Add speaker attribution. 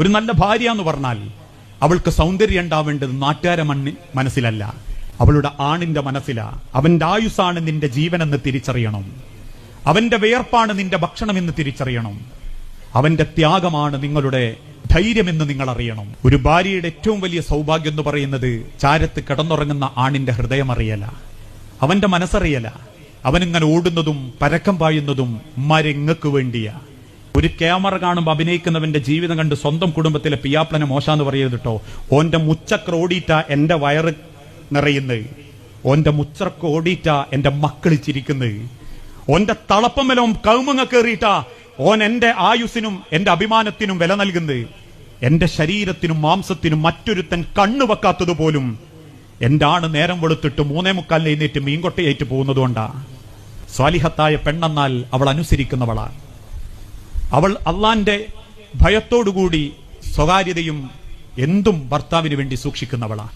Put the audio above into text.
Speaker 1: ഒരു നല്ല ഭാര്യ എന്ന് പറഞ്ഞാൽ അവൾക്ക് സൗന്ദര്യം ഉണ്ടാവേണ്ടത് നാട്ടുകാരെ മണ്ണി മനസ്സിലല്ല. അവളുടെ ആണിന്റെ മനസ്സിലാ. അവന്റെ ആയുസാണ് നിന്റെ ജീവനെന്ന് തിരിച്ചറിയണം. അവന്റെ വിയർപ്പാണ് നിന്റെ ഭക്ഷണമെന്ന് തിരിച്ചറിയണം. അവന്റെ ത്യാഗമാണ് നിങ്ങളുടെ ധൈര്യമെന്ന് നിങ്ങൾ അറിയണം ഒരു ഭാര്യയുടെ ഏറ്റവും വലിയ സൗഭാഗ്യം എന്ന് പറയുന്നത് ചാരത്ത് കിടന്നുറങ്ങുന്ന ആണിന്റെ ഹൃദയം അറിയല അവന്റെ മനസ്സറിയല. അവനിങ്ങനെ ഓടുന്നതും പരക്കം പായുന്നതും മരങ്ങക്ക് വേണ്ടിയാ? ഒരു ക്യാമറ കാണുമ്പോൾ അഭിനയിക്കുന്നവന്റെ ജീവിതം കണ്ട് സ്വന്തം കുടുംബത്തിലെ പിയാപ്ലനെ മോശാന്ന് പറയരുത് കേട്ടോ ഓന്റെ മുച്ചക്ര ഓടിയിട്ട എന്റെ വയറ് നിറയുന്നത് ഓന്റെ മുച്ചക്ര ഓടിയിട്ട എന്റെ മക്കൾ ചിരിക്കുന്നത് ഓന്റെ തളപ്പമലും കൗമങ്ങ കയറിയിട്ട ഓൻ എന്റെ ആയുസിനും എന്റെ അഭിമാനത്തിനും വില നൽകുന്നത് എന്റെ ശരീരത്തിനും മാംസത്തിനും മറ്റൊരുത്തൻ കണ്ണു വെക്കാത്തതുപോലും എന്റെ ആണ് നേരം വെളുത്തിട്ട് മൂന്നേ മുക്കാൽ എഴുന്നേറ്റ് മീൻകൊട്ടയേറ്റ് പോകുന്നതുകൊണ്ടാ സ്വാലിഹത്തായ പെണ്ണെന്നാൽ അവൾ അനുസരിക്കുന്നവളാ. അവൾ അള്ളാന്റെ ഭയത്തോടുകൂടി സ്വകാര്യതയും എന്തും ഭർത്താവിന് വേണ്ടി സൂക്ഷിക്കുന്നവളാ